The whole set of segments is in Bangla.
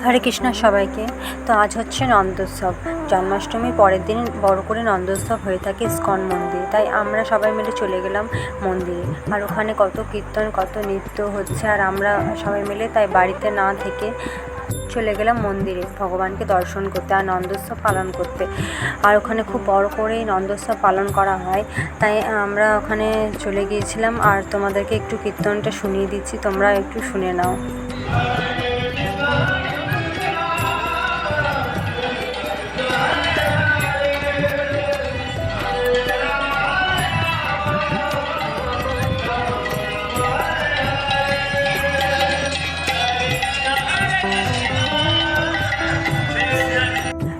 হরে কৃষ্ণ সবাইকে। তো আজ হচ্ছে নন্দোৎসব। জন্মাষ্টমীর পরের দিন বড় করে নন্দোৎসব হয়ে থাকে ইস্কন মন্দিরে। তাই আমরা সবাই মিলে চলে গেলাম মন্দিরে। আর ওখানে কত কীর্তন, কত নৃত্য হচ্ছে আর আমরা সবাই মিলে তাই বাড়িতে না থেকে চলে গেলাম মন্দিরে ভগবানকে দর্শন করতে আর নন্দোৎসব পালন করতে। আর ওখানে খুব বড় করেই নন্দোৎসব পালন করা হয়। তাই আমরা ওখানে চলে গিয়েছিলাম। আর তোমাদেরকে একটু কীর্তনটা শুনিয়ে দিচ্ছি। তোমরা একটু শুনে নাও।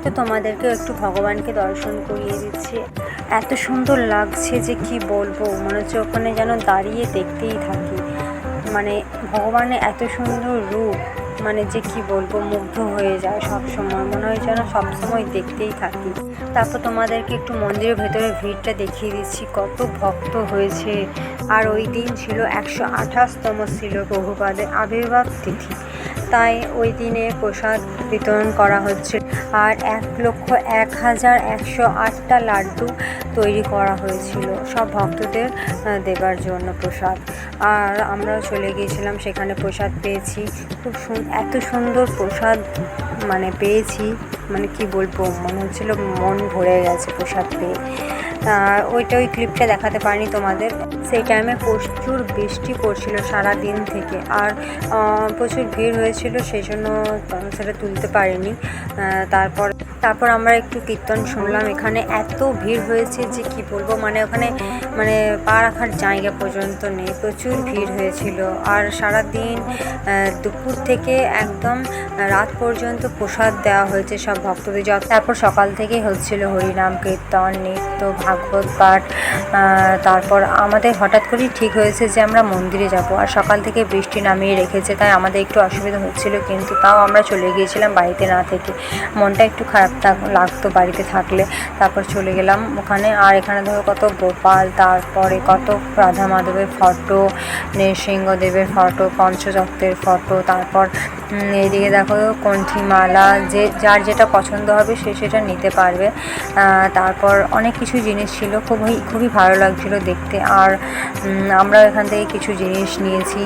তো তোমাদেরকে একটু ভগবানকে দর্শন করিয়ে দিচ্ছি। এত সুন্দর লাগছে যে কি বলব, মনে হচ্ছে ওখানে যেন দাঁড়িয়ে দেখতেই থাকি। মানে ভগবানের এত সুন্দর রূপ মানে যে কি বলব, মুগ্ধ হয়ে যায় সব সময় মনে হয় যেন সবসময় দেখতেই থাকি। তারপর তোমাদেরকে একটু মন্দিরের ভেতরে ভিড়টা দেখিয়ে দিচ্ছি, কত ভক্ত হয়েছে। আর ওই দিন ছিল একশো আঠাশতম ছিল প্রভুপাদের আবির্ভাব তিথি। তাই ওই দিনে প্রসাদ বিতরণ করা হচ্ছে। আর এক লক্ষ এক হাজার একশো আটটা লাড্ডু তৈরি করা হয়েছিল। সব ভক্তদের দেবার জন্য প্রসাদ। আর আমরাও চলে গিয়েছিলাম, সেখানে প্রসাদ পেয়েছি। খুব এত সুন্দর প্রসাদ মানে পেয়েছি। মানে কি বলব, মনে হচ্ছিল মন ভরে গেছে প্রসাদ পেয়ে। ওইটা ওই ক্লিপটা দেখাতে পারিনি তোমাদের। সেই টাইমে প্রচুর বৃষ্টি পড়ছিল সারা দিন থেকে আর প্রচুর ভিড় হয়েছিল সেই জন্য সেটা তুলতে পারিনি। তারপর তারপর আমরা একটু কীর্তন শুনলাম। এখানে এত ভিড় হয়েছে যে কি বলব মানে ওখানে মানে পা রাখার জায়গা পর্যন্ত নেই, প্রচুর ভিড় হয়েছিল। আর সারা দিন দুপুর থেকে একদম রাত পর্যন্ত প্রসাদ দেওয়া হয়েছে সব ভক্তদের যত তারপর সকাল থেকেই হচ্ছিল হরিনাম কীর্তন, নৃত্য ভাগবত পাঠ তারপর আমাদের হঠাৎ করেই ঠিক হয়েছে যে আমরা মন্দিরে যাব। আর সকাল থেকে বৃষ্টি নামিয়ে রেখেছে, তাই আমাদের একটু অসুবিধা হচ্ছিল, কিন্তু তাও আমরা চলে গিয়েছিলাম বাড়িতে না থেকে। মনটা একটু খারাপ লাগতো বাড়িতে থাকলে। তারপর চলে গেলাম ওখানে। আর এখানে ধরো কত গোপাল, তারপরে কত রাধা মাধবের ফটো নৃসিংহদেবের ফটো পঞ্চতত্ত্বের ফটো তারপর উম, এইদিকে দেখো কণ্ঠিমালা যে যার যেটা পছন্দ হবে সে সেটা নিতে পারবে। তারপর অনেক কিছু জিনিস ছিল খুবই খুবই ভালো লাগছিল দেখতে। আর আমরা এখান থেকে কিছু জিনিস নিয়েছি।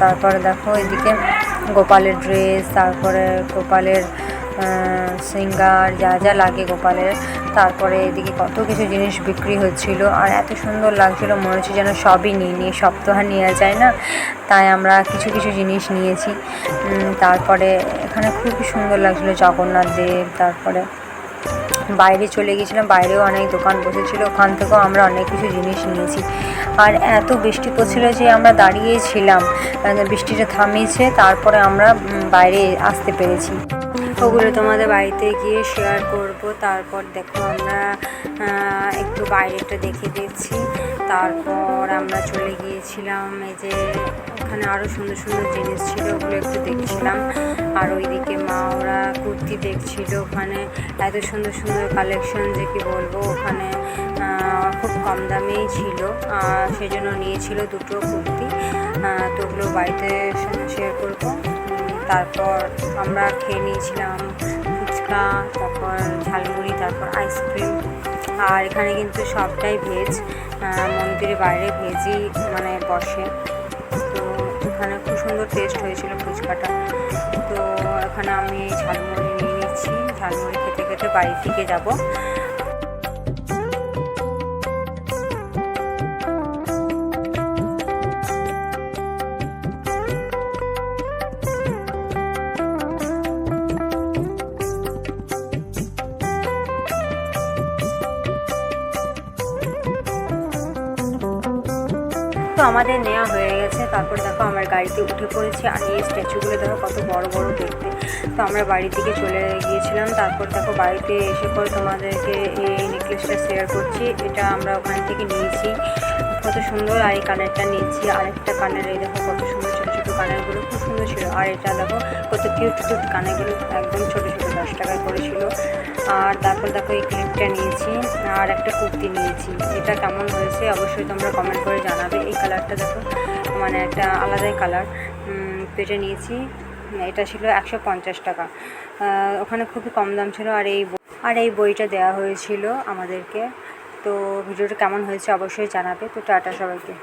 তারপরে দেখো এদিকে গোপালের ড্রেস তারপরে গোপালের সিঙ্গার যা যা লাগে গোপালের। তারপরে এদিকে কত কিছু জিনিস বিক্রি হচ্ছিল। আর এত সুন্দর লাগছিল, মনে হচ্ছে যেন সবই নিয়ে নিয়ে, সব তো আর নেওয়া যায় না। তাই আমরা কিছু কিছু জিনিস নিয়েছি। তারপরে এখানে খুবই সুন্দর লাগছিল জগন্নাথ দেব, তারপরে বাইরে চলে গেছিলাম বাইরেও অনেক দোকান বসেছিল। ওখান থেকেও আমরা অনেক কিছু জিনিস নিয়েছি। আর এত বৃষ্টি পড়ছিল যে আমরা দাঁড়িয়েছিলাম বৃষ্টিটা থামিয়েছে, তারপরে আমরা বাইরে আসতে পেরেছি। ওগুলো তোমাদের বাড়িতে গিয়ে শেয়ার করব। তারপর দেখো আমরা একটু বাইরেটা দেখে দিচ্ছি তারপর আমরা চলে গিয়েছিলাম এই যে ওখানে আরও সুন্দর সুন্দর জিনিস ছিল ওগুলো একটু দেখছিলাম। আর ওইদিকে মা ওরা কুর্তি দেখছিল ওখানে। এত সুন্দর সুন্দর কালেকশন যে কি বলব ওখানে খুব কম দামেই ছিল। আর সেই জন্য নিয়েছিল দুটো কুর্তি। তো ওগুলো বাড়িতে উম, তারপর আমরা খেয়ে নিয়েছিলাম ফুচকা, তারপর ঝালমুড়ি, তারপর আইসক্রিম। আর এখানে কিন্তু সবটাই ভেজ মন্দিরের বাইরে ভেজই মানে বসে। তো এখানে খুব সুন্দর টেস্ট হয়েছিল ফুচকাটা। তো এখানে আমি ঝালমুড়ি নিয়ে নিচ্ছি। ঝালমুড়ি খেতে খেতে বাড়ির দিকে যাব। তো আমাদের নেওয়া হয়ে গেছে। তারপর দেখো আমার গাড়িতে উঠে পড়েছি আর এই স্ট্যাচুগুলো দেখো কত বড় বড় দেখতে। তো আমরা বাড়ির দিকে চলে গিয়েছিলাম। তারপর দেখো বাড়িতে এসে পর তোমাদেরকে এই নেকলেসটা শেয়ার করছি। এটা আমরা ওখান থেকে নিয়েছি। কত সুন্দর আর এই কানেরটা নিয়েছি। আরেকটা কানের এই দেখো কত সুন্দর ছোটো ছোটো কানেরগুলো খুব সুন্দর ছিল। আর এটা দেখো কত কিউট কিউট কানেরগুলো একদম ছোটো ছোটো। দশ টাকায় করেছিল। আর তারপর দেখো এই ক্লিপটা নিয়েছি, আর একটা কুর্তি নিয়েছি। এটা কেমন হয়েছে অবশ্যই তোমরা কমেন্ট করে জানাবে। এই কালারটা দেখো মানে একটা আলাদাই কালার পেটে নিয়েছি, এটা ছিল একশো পঞ্চাশ টাকা। ওখানে খুবই কম দাম ছিল, আর এই আর এই বইটা দেওয়া হয়েছিল আমাদেরকে। তো ভিডিওটা কেমন হয়েছে অবশ্যই জানাবে। তো টাটা সবাইকে।